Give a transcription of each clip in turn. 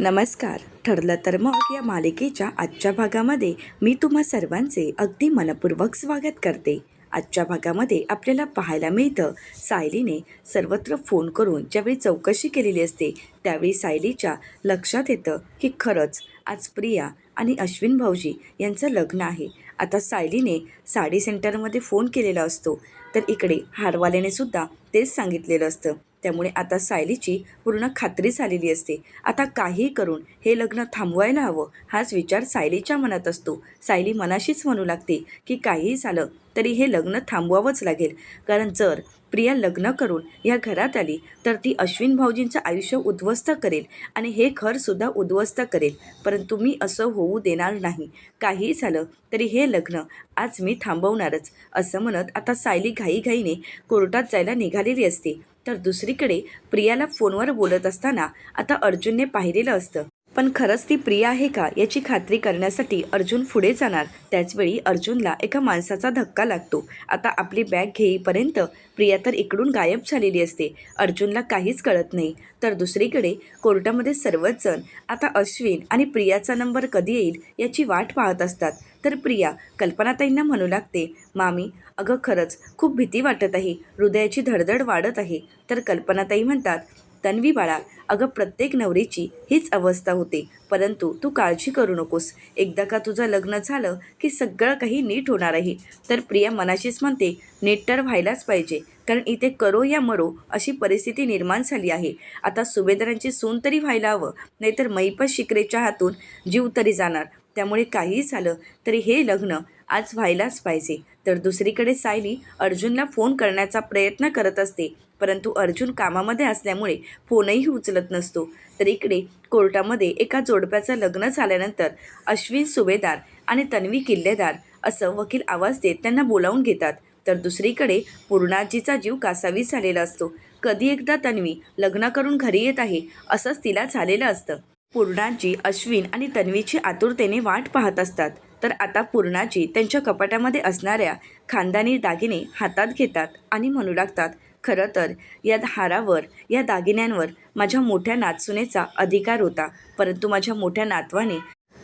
नमस्कार. ठरलं तर मग या मालिकेच्या आजच्या भागामध्ये मी तुम्हा सर्वांचे अगदी मनपूर्वक स्वागत करते. आजच्या भागामध्ये आपल्याला पाहायला मिळतं सायलीने सर्वत्र फोन करून ज्यावेळी चौकशी केलेली असते त्यावेळी सायलीच्या लक्षात येतं की खरंच आज प्रिया आणि अश्विन भाऊजी यांचं लग्न आहे. आता सायलीने साडी सेंटरमध्ये फोन केलेला असतो. तर इकडे हारवाल्याने सुद्धा तेच सांगितलेलं असतं. त्यामुळे आता सायलीची पूर्ण खात्री झालेली असते. आता काही करून हे लग्न थांबवायला हवं हाच विचार सायलीच्या मनात असतो. सायली मनाशीच म्हणू लागते की काहीही झालं तरी हे लग्न थांबवावंच लागेल. कारण जर प्रिया लग्न करून या घरात आली तर ती अश्विन भाऊजींचं आयुष्य उद्ध्वस्त करेल आणि हे घरसुद्धा उद्ध्वस्त करेल. परंतु मी असं होऊ देणार नाही. काही झालं तरी हे लग्न आज मी थांबवणारच असं म्हणत आता सायली घाईघाईने कोर्टात जायला निघालेली असते. तर दुसरीकडे प्रियाला फोनवर बोलत असताना आता अर्जुनने पाहिलेलं असतं. पण खरंच ती प्रिया आहे का याची खात्री करण्यासाठी अर्जुन पुढे जाणार. त्याचवेळी अर्जुनला एका माणसाचा धक्का लागतो. आता आपली बॅग घेईपर्यंत प्रिया तर इकडून गायब झालेली असते. अर्जुनला काहीच कळत नाही. तर दुसरीकडे कोर्टामध्ये सर्वच जण आता अश्विन आणि प्रियाचा नंबर कधी येईल याची वाट पाहत असतात. तर प्रिया कल्पनाताईंना म्हणू लागते मामी अगं खरंच खूप भीती वाटत आहे. हृदयाची धडधड वाढत आहे. तर कल्पनाताई म्हणतात तन्वी बाळा अगं प्रत्येक नवरीची हीच अवस्था होते. परंतु तू काळजी करू नकोस. एकदा का तुझं लग्न झालं की सगळं काही नीट होणार आहे तर प्रिया मनाशीच म्हणते नीट तर व्हायलाच पाहिजे. कारण इथे करो या मरो अशी परिस्थिती निर्माण झाली आहे. आता सुभेदारांची सून तरी व्हायला हवं. नाहीतर मैपत शिकरेच्या हातून जीव तरी जाणार. त्यामुळे काहीही झालं तरी हे लग्न आज व्हायलाच पाहिजे. तर दुसरीकडे सायली अर्जुनला फोन करण्याचा प्रयत्न करत असते. परंतु अर्जुन कामामध्ये असल्यामुळे फोनही उचलत नसतो. तर इकडे कोर्टामध्ये एका जोडप्याचं लग्न झाल्यानंतर अश्विन सुभेदार आणि तन्वी किल्लेदार असं वकील आवाज देत त्यांना बोलावून घेतात. तर दुसरीकडे पूर्णाजीचा जीव कासावी झालेला असतो. कधी एकदा तन्वी लग्न करून घरी येत आहे असंच तिला झालेलं असतं. पूर्णाजी अश्विन आणि तन्वीची आतुरतेने वाट पाहत असतात. तर आता पूर्णाजी त्यांच्या कपाटामध्ये असणाऱ्या खानदानी दागिने हातात घेतात आणि म्हणू लागतात खरं तर या हारावर या दागिन्यांवर माझ्या मोठ्या नाचसुनेचा अधिकार होता. परंतु माझ्या मोठ्या नातवाने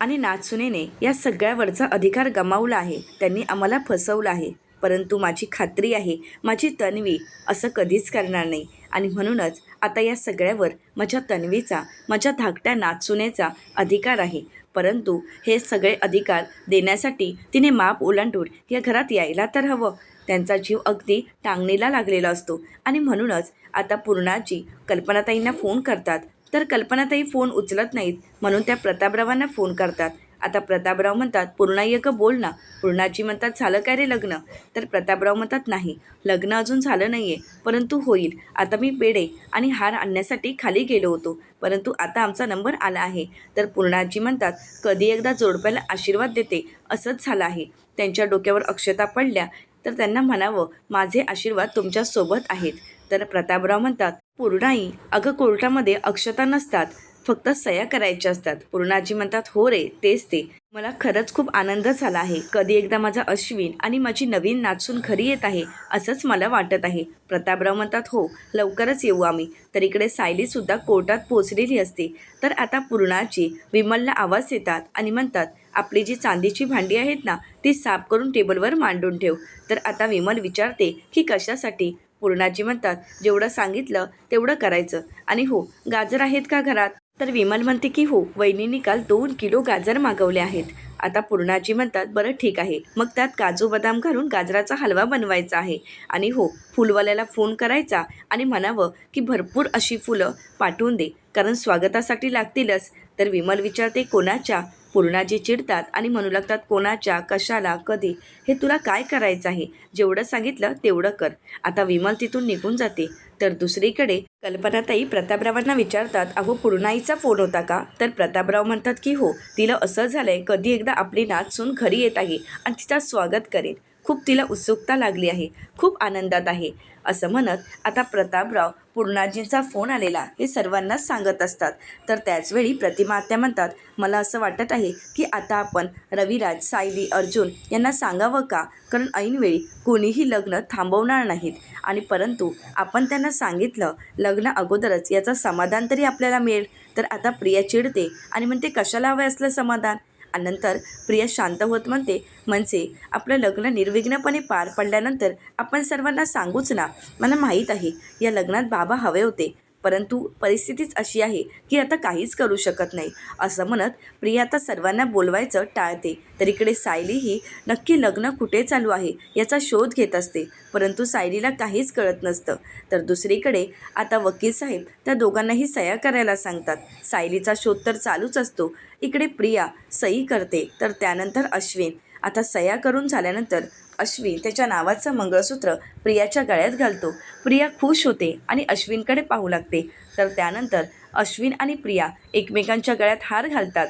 आणि नाचसुनेने या सगळ्यावरचा अधिकार गमावला आहे. त्यांनी आम्हाला फसवलं आहे. परंतु माझी खात्री आहे माझी तन्वी असं कधीच करणार नाही. आणि म्हणूनच आता या सगळ्यावर माझ्या तन्वीचा माझ्या धाकट्या नाचुनेचा अधिकार आहे. परंतु हे सगळे अधिकार देण्यासाठी तिने माप ओलांडून या घरात यायला तर हवं. त्यांचा जीव अगदी टांगणीला लागलेला असतो. आणि म्हणूनच आता पूर्णाजी कल्पनाताईंना फोन करतात. तर कल्पनाताई फोन उचलत नाहीत म्हणून त्या प्रतापरावांना फोन करतात. आता प्रतापराव म्हणतात पूर्णाई का बोल ना. पूर्णाजी म्हणतात झालं काय रे लग्न? तर प्रतापराव म्हणतात नाही लग्न अजून झालं नाही आहे परंतु होईल. आता मी पेढे आणि हार आणण्यासाठी खाली गेलो होतो परंतु आता आमचा नंबर आला आहे. तर पूर्णाजी म्हणतात कधी एकदा जोडप्याला आशीर्वाद देते असंच झालं आहे. त्यांच्या डोक्यावर अक्षता पडल्या तर त्यांना म्हणावं माझे आशीर्वाद तुमच्यासोबत आहेत. तर प्रतापराव म्हणतात पूर्णाई अगं कोर्टामध्ये अक्षता नसतात फक्त सया करायच्या असतात. पूर्णाजी म्हणतात हो रे तेच ते. मला खरंच खूप आनंद झाला आहे. कधी एकदा माझा अश्विन आणि माझी नवीन नाचून घरी येत आहे असंच मला वाटत आहे. प्रतापराव म्हणतात हो लवकरच येऊ आम्ही. तर इकडे सायलीसुद्धा कोर्टात पोचलेली असते. तर आता पूर्णाची विमलला आवाज येतात आणि म्हणतात आपली जी चांदीची भांडी आहेत ना ती साफ करून टेबलवर मांडून ठेव. तर आता विमल विचारते की कशासाठी? पूर्णाजी म्हणतात जेवढं सांगितलं तेवढं करायचं. आणि हो गाजर आहेत का घरात? तर विमल म्हणते की हो वहिनींनी काल दोन किलो गाजर मागवले आहेत. आता पूर्णाजी म्हणतात बरं ठीक आहे. मग त्यात काजू बदाम घालून गाजराचा हलवा बनवायचा आहे. आणि हो फुलवाल्याला फोन करायचा आणि म्हणावं की भरपूर अशी फुलं पाठवून दे कारण स्वागतासाठी लागतीलच. तर विमल विचारते कोणाच्या? पूर्णाजी चिडतात आणि म्हणू लागतात कोणाच्या कशाला कधी? हे तुला काय करायचं आहे? जेवढं सांगितलं तेवढं कर. आता विमल तिथून निघून जाते. तर दुसरीकडे कल्पनाताई प्रतापरावांना विचारतात अहो पूर्णाईचा फोन होता का? तर प्रतापराव म्हणतात की हो तिला असं झालंय कधी एकदा आपली नाचून घरी येत आहे आणि तिचा स्वागत करेल. खूप तिला उत्सुकता लागली आहे. खूप आनंदात आहे. असं म्हणत आता प्रतापराव पूर्णाजींचा फोन आलेला हे सर्वांनाच सांगत असतात. तर त्याचवेळी प्रतिमा आत्या म्हणतात मला असं वाटत आहे की आता आपण रविराज सायली अर्जुन यांना सांगावं का? कारण ऐनवेळी कोणीही लग्न थांबवणार नाहीत. आणि परंतु आपण त्यांना सांगितलं लग्न अगोदरच याचं समाधान तरी आपल्याला मिळेल. तर आता प्रिया चिडते आणि म्हणते कशाला हवं असलं समाधान? नंतर प्रिया शांत होत म्हणते म्हणजे आपलं लग्न निर्विघ्नपणे पार पडल्यानंतर आपण सर्वांना सांगूच ना. मला माहीत आहे या लग्नात बाबा हवे होते. परंतु परिस्थितीच अशी आहे की आता काहीच करू शकत नाही. असं म्हणत प्रिया आता सर्वांना बोलवायचं टाळते. तर इकडे सायलीही नक्की लग्न कुठे चालू आहे याचा शोध घेत असते. परंतु सायलीला काहीच कळत नसतं. तर दुसरीकडे आता वकील साहेब त्या दोघांनाही सह्या करायला सांगतात. सायलीचा शोध तर चालूच असतो. इकडे प्रिया सही करते. तर त्यानंतर अश्विन. आता सह्या करून झाल्यानंतर अश्विन त्याच्या नावाचं मंगळसूत्र प्रियाच्या गळ्यात घालतो. प्रिया खुश होते आणि अश्विनकडे पाहू लागते. तर त्यानंतर अश्विन आणि प्रिया एकमेकांच्या गळ्यात हार घालतात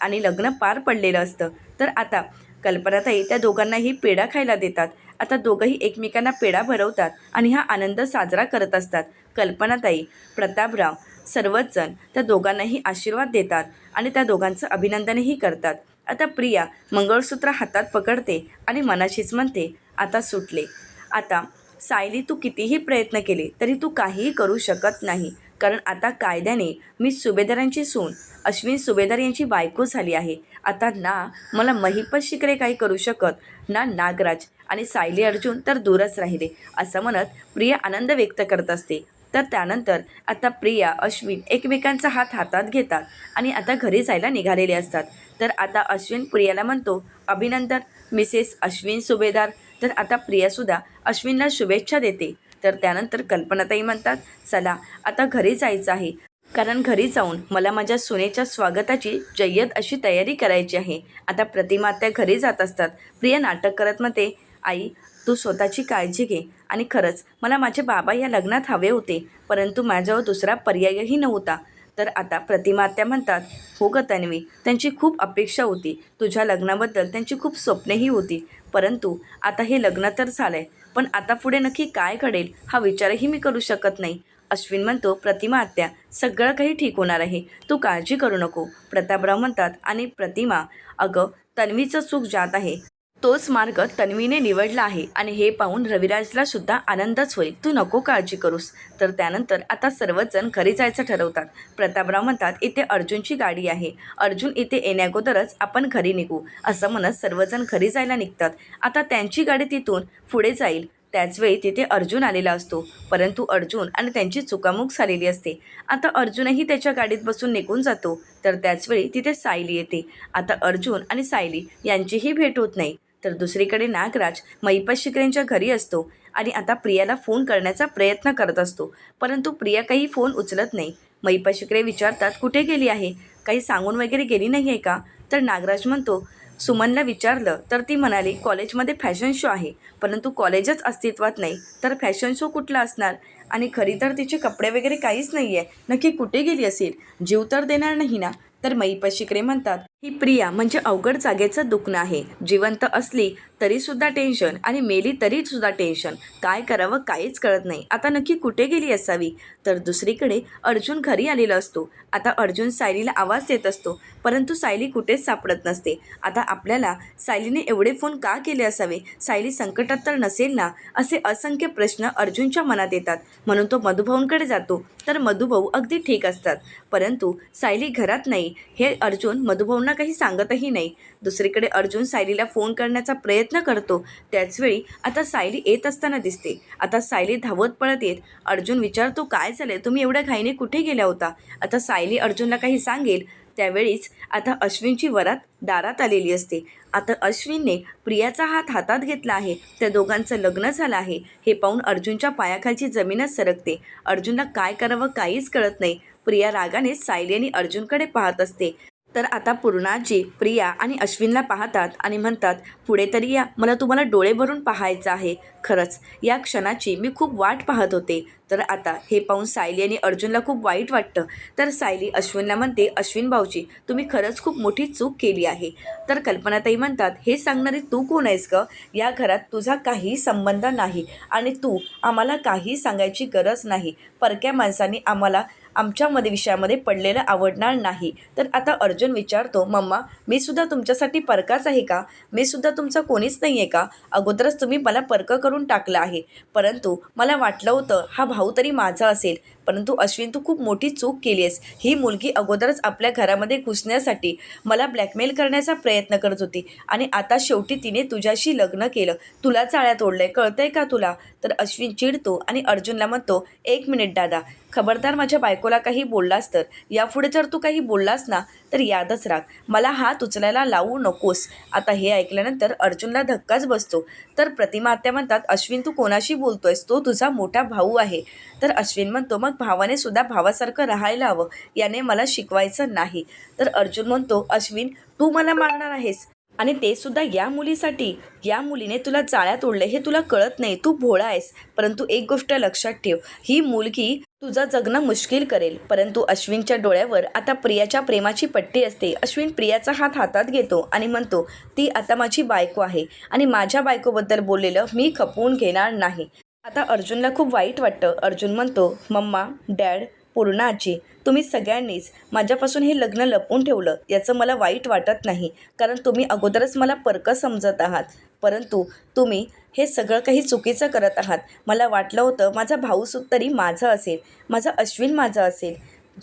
आणि लग्न पार पडलेलं असतं. तर आता कल्पनाताई त्या दोघांनाही पेढा खायला देतात. आता दोघंही एकमेकांना पेढा भरवतात आणि हा आनंद साजरा करत असतात. कल्पनाताई प्रतापराव सर्वच जण त्या दोघांनाही आशीर्वाद देतात आणि त्या दोघांचं अभिनंदनही करतात. आता प्रिया मंगळसूत्र हातात पकडते आणि मनाशीच म्हणते आता सुटले. आता सायली तू कितीही प्रयत्न केले तरी तू काहीही करू शकत नाही. कारण आता कायद्याने मी सुभेदारांची सून अश्विन सुभेदार यांची बायको झाली आहे. आता ना मला महिपत शिकरे काही करू शकत. ना नागराज आणि सायली अर्जुन तर दूरच राहिले. असं म्हणत प्रिया आनंद व्यक्त करत असते. तर त्यानंतर आता प्रिया अश्विन एकमेकांचा हात हातात घेतात आणि आता घरी जायला निघालेले असतात. तर आता अश्विन प्रियाला म्हणतो अभिनंदन मिसेस अश्विन सुभेदार. तर आता प्रियासुद्धा अश्विनला शुभेच्छा देते. तर त्यानंतर कल्पनाताई म्हणतात चला आता घरी जायचं आहे. कारण घरी जाऊन मला माझ्या सुनेच्या स्वागताची जय्यत अशी तयारी करायची आहे. आता प्रतिमा त्या घरी जात असतात. प्रिया नाटक करत म्हणते आई तू स्वतःची काळजी घे. आणि खरंच मला माझे बाबा या लग्नात हवे होते. परंतु माझ्यावर दुसरा पर्यायही नव्हता. तर आता प्रतिमा आत्या म्हणतात हो ग तन्वी त्यांची खूप अपेक्षा होती. तुझ्या लग्नाबद्दल त्यांची खूप स्वप्नेही होती. परंतु आता हे लग्न तर झालं आहे पण आता पुढे नक्की काय घडेल हा विचारही मी करू शकत नाही. अश्विन म्हणतो प्रतिमा आत्या सगळं काही ठीक होणार आहे. तू काळजी करू नको. प्रतापराव म्हणतात आणि प्रतिमा अगं तन्वीचं चूक जात आहे. तोच मार्ग तन्वीने निवडला आहे. आणि हे पाहून रविराजला सुद्धा आनंदच होईल. तू नको काळजी करूस. तर त्यानंतर आता सर्वच जण घरी जायचं ठरवतात. प्रतापराव म्हणतात इथे अर्जुनची गाडी आहे. अर्जुन इथे येण्याअगोदरच आपण घरी निघू. असं म्हणत सर्वजण घरी जायला निघतात. आता त्यांची गाडी तिथून पुढे जाईल. त्याचवेळी तिथे अर्जुन आलेला असतो. परंतु अर्जुन आणि त्यांची चुकामुक झालेली असते. आता अर्जुनही त्याच्या गाडीत बसून निघून जातो. तर त्याचवेळी तिथे सायली येते. आता अर्जुन आणि सायली यांचीही भेट होत नाही. तर दुसरीकडे नागराज महिपत शिकरेंच्या घरी असतो आणि आता प्रियाला फोन करण्याचा प्रयत्न करत असतो. परंतु प्रिया काही फोन उचलत नाही. महिपत शिकरे विचारतात कुठे गेली आहे? काही सांगून वगैरे गेली नाही आहे का? तर नागराज म्हणतो सुमनला विचारलं तर ती म्हणाली कॉलेजमध्ये फॅशन शो आहे. परंतु कॉलेजच अस्तित्वात नाही. तर फॅशन शो कुठला असणार? आणि खरी तर तिचे कपडे वगैरे काहीच नाही आहे नक्की कुठे गेली असेल? जीव तर देणार नाही ना? तर मैपत शिकरे म्हणतात ही प्रिया म्हणजे अवघड जागेचं दुखणं आहे. जिवंत असली तरीसुद्धा टेन्शन आणि मेली तरीसुद्धा टेन्शन. काय करावं काहीच कळत नाही. आता नक्की कुठे गेली असावी? तर दुसरीकडे अर्जुन घरी आलेला असतो. आता अर्जुन सायलीला आवाज देत असतो. परंतु सायली कुठेच सापडत नसते. आता आपल्याला सायलीने एवढे फोन का केले असावे? सायली संकटात तर नसेल ना? असे असंख्य प्रश्न अर्जुनच्या मनात येतात. म्हणून तो मधुभाऊंकडे जातो. तर मधुभाऊ अगदी ठीक असतात. परंतु सायली घरात नाही. हे अर्जुन मधुभाऊंना काही सांगतही नाही. दुसरीकडे अर्जुन सायलीला फोन करण्याचा प्रयत्न करतो. त्याचवेळी आता सायली येत असताना दिसते. आता सायली धावत पळत येत अर्जुन विचारतो काय झालं तुम्ही एवढ्या घाईने कुठे गेल्या होता? आता सायली अर्जुनला काही सांगेल. त्यावेळीच आता अश्विनची वरात दारात आलेली असते. आता अश्विनने प्रियाचा हात हातात घेतला आहे. त्या दोघांचं लग्न झालं आहे. हे पाहून अर्जुनच्या पायाखालची जमीनच सरकते. अर्जुनला काय करावं काहीच कळत नाही. प्रिया रागाने सायली आणि अर्जुनकडे पाहत असते. तर आता पूर्णाजी प्रिया आणि अश्विनला पाहतात आणि म्हणतात पुढे तरी या. मला तुम्हाला डोळे भरून पाहायचं आहे. खरंच या क्षणाची मी खूप वाट पाहत होते. तर आता हे पाहून सायली आणि अर्जुनला खूप वाईट वाटतं. तर सायली अश्विनला म्हणते अश्विन भाऊजी तुम्ही खरंच खूप मोठी चूक केली आहे. तर कल्पनाताई म्हणतात हे सांगणारी तू कोण आहेस ग? या घरात तुझा काही संबंध नाही आणि तू आम्हाला काही सांगायची गरज नाही. परक्या माणसांनी आम्हाला आमच्यामध्ये विषयामध्ये पडलेलं आवडणार नाही. तर आता अर्जुन विचारतो मम्मा मी सुद्धा तुमच्यासाठी परकाच आहे का? मी सुद्धा तुमचा कोणीच नाही आहे का? अगोदरच तुम्ही मला परक करून टाकलं आहे. परंतु मला वाटलं होतं हा भाऊ तरी माझा असेल. परंतु अश्विन तू खूप मोठी चूक केली आहेस ही मुलगी अगोदरच आपल्या घरामध्ये घुसण्यासाठी मला ब्लॅकमेल करण्याचा प्रयत्न करत होती. आणि आता शेवटी तिने तुझ्याशी लग्न केलं. तुला चाळ्या तोडलंय कळतंय का तुला? तर अश्विन चिडतो आणि अर्जुनला म्हणतो एक मिनिट दादा. खबरदार माझ्या बायको बायकोला काही बोललास तर? यापुढे जर तू काही बोललास ना तर यादच राख मला हात उचलायला लावू नकोस. आता हे ऐकल्यानंतर अर्जुनला धक्काच बसतो. तर प्रतिमा आत्या म्हणतात अश्विन तू कोणाशी बोलतोयस? तो तुझा मोठा भाऊ आहे. तर अश्विन म्हणतो मग भावाने सुद्धा भावासारखं राहायला हवं. याने मला शिकवायचं नाही. तर अर्जुन म्हणतो अश्विन तू मला मारणार आहेस. आणि ते सुद्धा या मुलीसाठी. या मुलीने तुला चाळ्या ओढले. हे तुला कळत नाही. तू भोळा आहेस. परंतु एक गोष्ट लक्षात ठेव. ही मुलगी तुझं जगणं मुश्किल करेल परंतु अश्विनच्या डोळ्यावर आता प्रियाच्या प्रेमाची पट्टी असते. अश्विन प्रियाचा हात हातात घेतो आणि म्हणतो ती आता माझी बायको आहे आणि माझ्या बायकोबद्दल बोललेलं मी खपवून घेणार नाही. आता अर्जुनला खूप वाईट वाटतं. अर्जुन म्हणतो मम्मा डॅड पूर्ण आजी तुम्ही सगळ्यांनीच माझ्यापासून हे लग्न लपवून ठेवलं. याचं मला वाईट वाटत नाही कारण तुम्ही अगोदरच मला परकं समजत आहात. परंतु तुम्ही हे सगळं काही चुकीचं करत आहात. मला वाटलं होतं माझा भाऊ तरी माझं असेल. माझा अश्विन माझा असेल.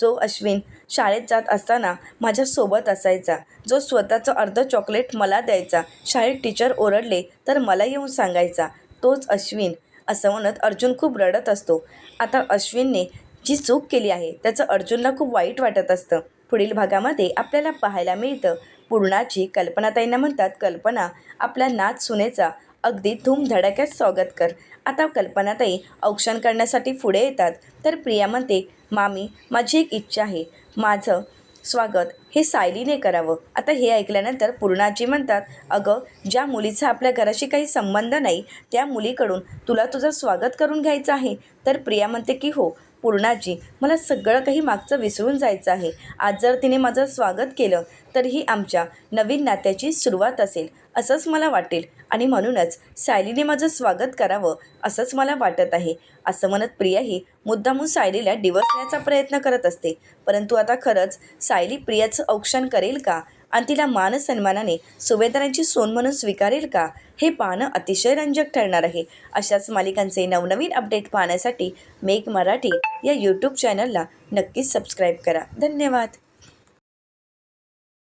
जो अश्विन शाळेत जात असताना माझ्यासोबत असायचा. जो स्वतःचं अर्ध चॉकलेट मला द्यायचा. शाळेत टीचर ओरडले तर मला येऊन सांगायचा तोच अश्विन. असं म्हणत अर्जुन खूप रडत असतो. आता अश्विनने जी चूक केली आहे त्याचं अर्जुनला खूप वाईट वाटत असतं. पुढील भागामध्ये आपल्याला पाहायला मिळतं. पूर्णाची कल्पनाताईंना म्हणतात कल्पना आपल्या नाच सुनेचा अगदी धूमधडाक्यात स्वागत कर. आता कल्पनाताई औक्षण करण्यासाठी पुढे येतात. तर प्रिया म्हणते मामी माझी एक इच्छा आहे. माझं स्वागत हे सायलीने करावं. आता हे ऐकल्यानंतर पूर्णाजी म्हणतात अगं ज्या मुलीचा आपल्या घराशी काही संबंध नाही त्या मुलीकडून तुला तुझं स्वागत करून घ्यायचं आहे. तर प्रिया म्हणते की हो पूर्णाजी मला सगळं काही मागचं विसरून जायचं आहे. आज जर तिने माझं स्वागत केलं तर ही आमच्या नवीन नात्याची सुरुवात असेल असंच मला वाटेल. आणि म्हणूनच सायलीने माझं स्वागत करावं असंच मला वाटत आहे. असं म्हणत प्रियाही मुद्दामून सायलीला डिवसण्याचा प्रयत्न करत असते. परंतु आता खरंच सायली प्रियाचं औक्षण करेल का? आणि तिला मान सन्मानाने सुभेदारांची सोन म्हणून स्वीकारेल का? हे पाहणं अतिशय रंजक ठरणार आहे. अशाच मालिकांचे नवनवीन अपडेट पाहण्यासाठी मेक मराठी या यूट्यूब चॅनलला नक्कीच सबस्क्राईब करा. धन्यवाद.